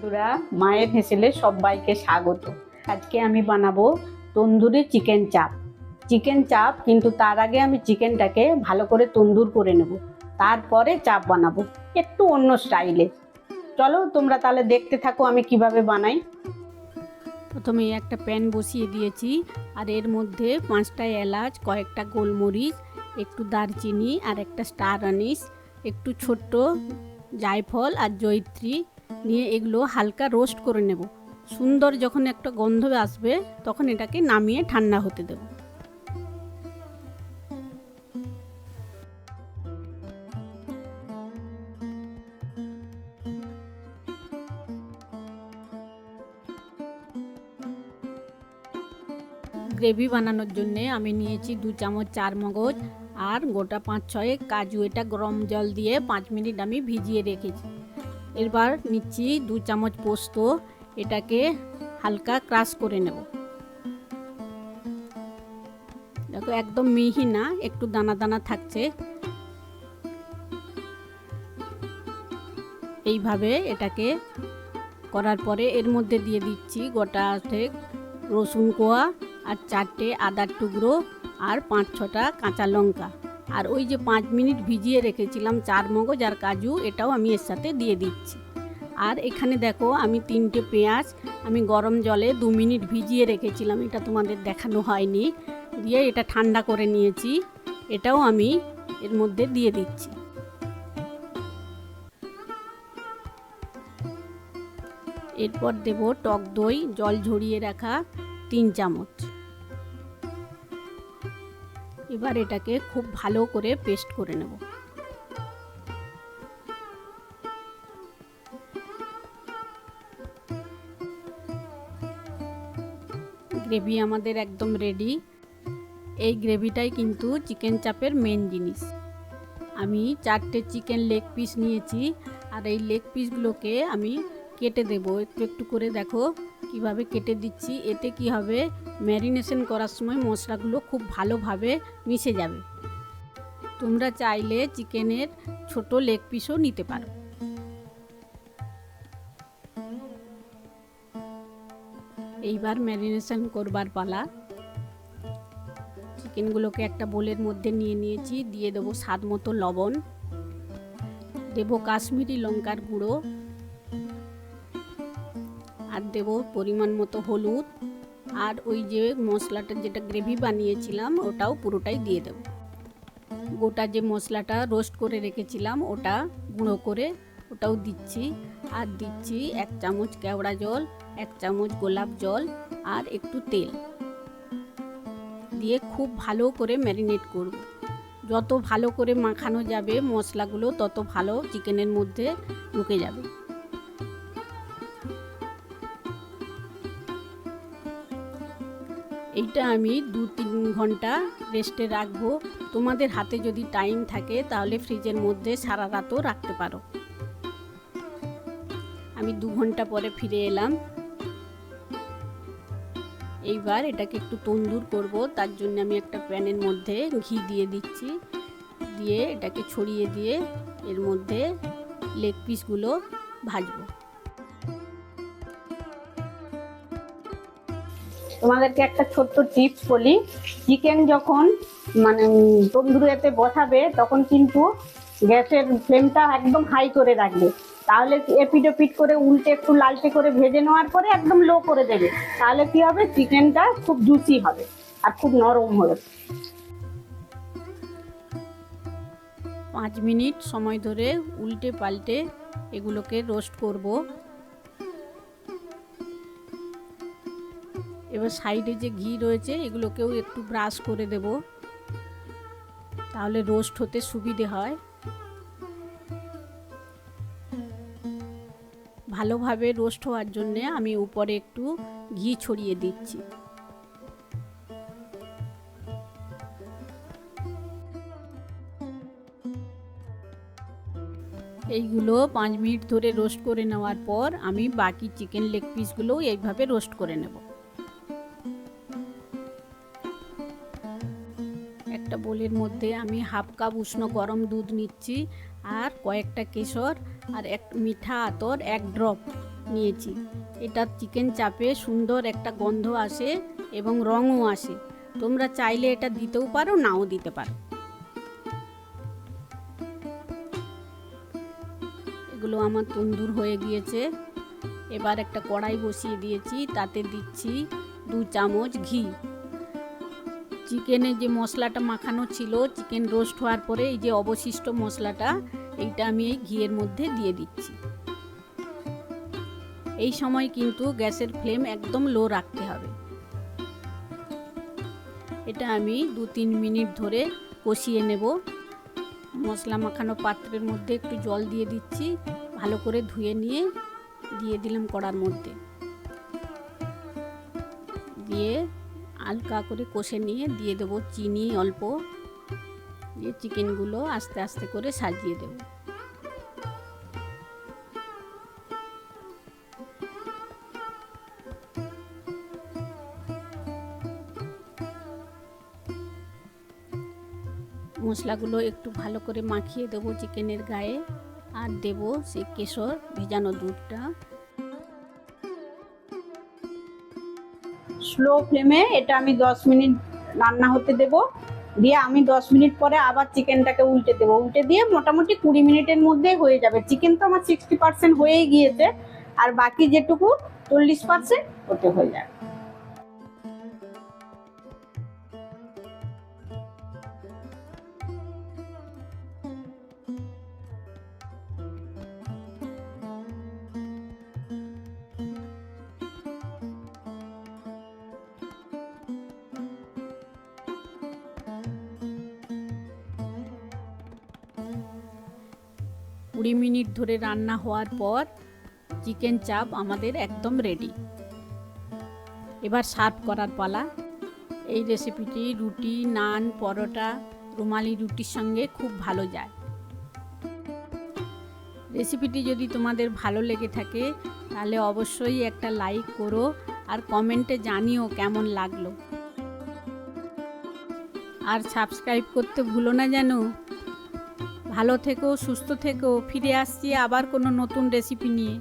বন্ধুরা, মায়ের হেসেলে সবাইকে স্বাগত। আজকে আমি বানাবো তন্দুরি চিকেন চাপ। চিকেন চাপ কিন্তু তার আগে আমি চিকেনটাকে ভালো করে তন্দুর করে নেব। তারপরে চাপ বানাবো, একটু অন্য স্টাইলে। চলো তোমরা তাহলে দেখতে থাকো আমি কীভাবে বানাই। প্রথমে একটা প্যান বসিয়ে দিয়েছি, আর এর মধ্যে পাঁচটা এলাচ, কয়েকটা গোলমরিচ, একটু দারচিনি, আর একটা স্টার আনিস, একটু ছোট্ট জায়ফল আর জয়িত্রী নিয়ে এগুলো হালকা রোস্ট করে নেব। সুন্দর যখন একটা গন্ধ আসবে, তখন এটাকে নামিয়ে ঠান্ডা হতে দেব। গ্রেভি বানানোর জন্যে আমি নিয়েছি দু চামচ চার মগজ আর গোটা পাঁচ ছয় কাজু, এটা গরম জল দিয়ে পাঁচ মিনিট আমি ভিজিয়ে রেখেছি। এবার নিচ্ছি দু চামচ পোস্ত, এটাকে হালকা ক্রাশ করে নেব। দেখো, একদম মিহি না, একটু দানা দানা থাকছে। এইভাবে এটাকে করার পরে এর মধ্যে দিয়ে দিচ্ছি গোটা আধেক রসুন কোয়া আর চারটে আদার টুকরো আর পাঁচ ছটা কাঁচা লঙ্কা। আর ওই যে পাঁচ মিনিট ভিজিয়ে রেখেছিলাম চার মগজ আর কাজু, এটাও আমি এর সাথে দিয়ে দিচ্ছি। আর এখানে দেখো, আমি তিনটে পেঁয়াজ, আমি গরম জলে দু মিনিট ভিজিয়ে রেখেছিলাম, এটা তোমাদের দেখানো হয়নি। দিয়ে এটা ঠান্ডা করে নিয়েছি, এটাও আমি এর মধ্যে দিয়ে দিচ্ছি। এরপর দেব টক দই, জল ঝরিয়ে রাখা তিন চামচ। এবার এটাকে খুব ভালো করে পেস্ট করে নেব। গ্রেভি আমাদের একদম রেডি এই গ্রেভিটাই কিন্তু চিকেন চাপের মেন জিনিস। আমি চারটে চিকেন লেগ পিস নিয়েছি, আর এই লেগ পিসগুলোকে আমি কেটে দেব। একটু একটু করে দেখো কীভাবে কেটে দিচ্ছি। এতে কি হবে? ম্যারিনেশন করার সময় মশলাগুলো খুব ভালোভাবে মিশে যাবে। তোমরা চাইলে চিকেনের ছোট লেগ পিসও নিতে পারো। এইবার ম্যারিনেশন করবার পালা। চিকেনগুলোকে একটা বোলের মধ্যে নিয়ে নিয়েছি, দিয়ে দেবো স্বাদ মতো লবণ। দেবো কাশ্মীরি লঙ্কার গুঁড়ো। আর দেব পরিমাণ মতো হলুদ। আর ওই যে মশলাটা যেটা গ্রেভি বানিয়েছিলাম, ওটাও পুরোটাই দিয়ে দেব। গোটা যে মশলাটা রোস্ট করে রেখেছিলাম, ওটা গুঁড়ো করে ওটাও দিচ্ছি। আর দিচ্ছি এক চামচ কেওড়া জল, এক চামচ গোলাপ জল আর একটু তেল। দিয়ে খুব ভালো করে ম্যারিনেট করব। যত ভালো করে মাখানো যাবে মশলাগুলো, তত ভালো চিকেনের মধ্যে ঢুকে যাবে। এইটা আমি দু তিন ঘণ্টা রেস্টে রাখব। তোমাদের হাতে যদি টাইম থাকে, তাহলে ফ্রিজের মধ্যে সারা রাতও রাখতে পারো। আমি দু ঘণ্টা পরে ফিরে এলাম। এইবার এটাকে একটু তন্দুর করব, তার জন্য আমি একটা প্যানের মধ্যে ঘি দিয়ে দিচ্ছি। দিয়ে এটাকে ছড়িয়ে দিয়ে এর মধ্যে লেগ পিসগুলো ভাজবো। তোমাদেরকে একটা ছোট্ট টিপস বলি। চিকেন যখন মানে তন্দুরিয়াতে বসাবে, তখন কিন্তু গ্যাসের ফ্লেমটা একদম হাই করে রাখবে। তাহলে এপিট ওপিট করে উল্টে একটু লালটে করে ভেজে নেওয়ার পরে একদম লো করে দেবে। তাহলে কি হবে? চিকেনটা খুব জুসি হবে আর খুব নরম হবে। পাঁচ মিনিট সময় ধরে উল্টে পাল্টে এগুলোকে রোস্ট করব। এবার সাইডে যে ঘি রয়েছে, এগুলোকেও একটু ব্রাশ করে দেব। তাহলে রোস্ট হতে সুবিধে হয়। ভালোভাবে রোস্ট হওয়ার জন্যে আমি উপরে একটু ঘি ছড়িয়ে দিচ্ছি। এইগুলো পাঁচ মিনিট ধরে রোস্ট করে নেওয়ার পর আমি বাকি চিকেন লেগ পিসগুলোও এইভাবে রোস্ট করে নেব। একটা বোলের মধ্যে আমি হাফ কাপ উষ্ণ গরম দুধ নিচ্ছি আর কয়েকটা কেশর আর এক মিঠা আতর, এক ড্রপ নিয়েছি। এটা চিকেন চাপে সুন্দর একটা গন্ধ আসে এবং রঙও আসে। তোমরা চাইলে এটা দিতেও পারো, নাও দিতে পারো। এগুলো আমার তন্দুর হয়ে গিয়েছে। এবার একটা কড়াই বসিয়ে দিয়েছি, তাতে দিচ্ছি দু চামচ ঘি। চিকেনে যে মশলাটা মাখানো ছিল, চিকেন রোস্ট হওয়ার পরে এই যে অবশিষ্ট মশলাটা, এইটা আমি এই ঘিয়ের মধ্যে দিয়ে দিচ্ছি। এই সময় কিন্তু গ্যাসের ফ্লেম একদম লো রাখতে হবে। এটা আমি দু তিন মিনিট ধরে কষিয়ে নেব। মশলা মাখানো পাত্রের মধ্যে একটু জল দিয়ে দিচ্ছি, ভালো করে ধুয়ে নিয়ে দিয়ে দিলাম কড়ার মধ্যে। দিয়ে হালকা করে কষে নিয়ে দিয়ে দেবো চিনি অল্প। দিয়ে চিকেনগুলো আস্তে আস্তে করে সাজিয়ে দেবো। মশলাগুলো একটু ভালো করে মাখিয়ে দেবো চিকেনের গায়ে। আর দেবো সেই কেশর ভেজানো দুধটা। স্লো ফ্লেমে এটা আমি দশ মিনিট রান্না হতে দেব। দিয়ে আমি দশ মিনিট পরে আবার চিকেনটাকে উল্টে দেব। উল্টে দিয়ে মোটামুটি কুড়ি মিনিটের মধ্যে হয়ে যাবে। চিকেন তো আমার সিক্সটি পার্সেন্ট হয়েই গিয়েছে। আর বাকি যেটুকু চল্লিশ পার্সেন্ট ওতে হয়ে যাবে। কুড়ি মিনিট ধরে রান্না হওয়ার পর চিকেন চাপ আমাদের একদম রেডি এবার সার্ভ করার পালা। এই রেসিপিটি রুটি, নান, পরোটা, রুমালি রুটির সঙ্গে খুব ভালো যায়। রেসিপিটি যদি তোমাদের ভালো লেগে থাকে, তাহলে অবশ্যই একটা লাইক করো আর কমেন্টে জানিও কেমন লাগল। আর সাবস্ক্রাইব করতে ভুলো না যেন। ভালো থেকো সুস্থ থেকো ফিরে আসছি আবার কোনো নতুন রেসিপি নিয়ে।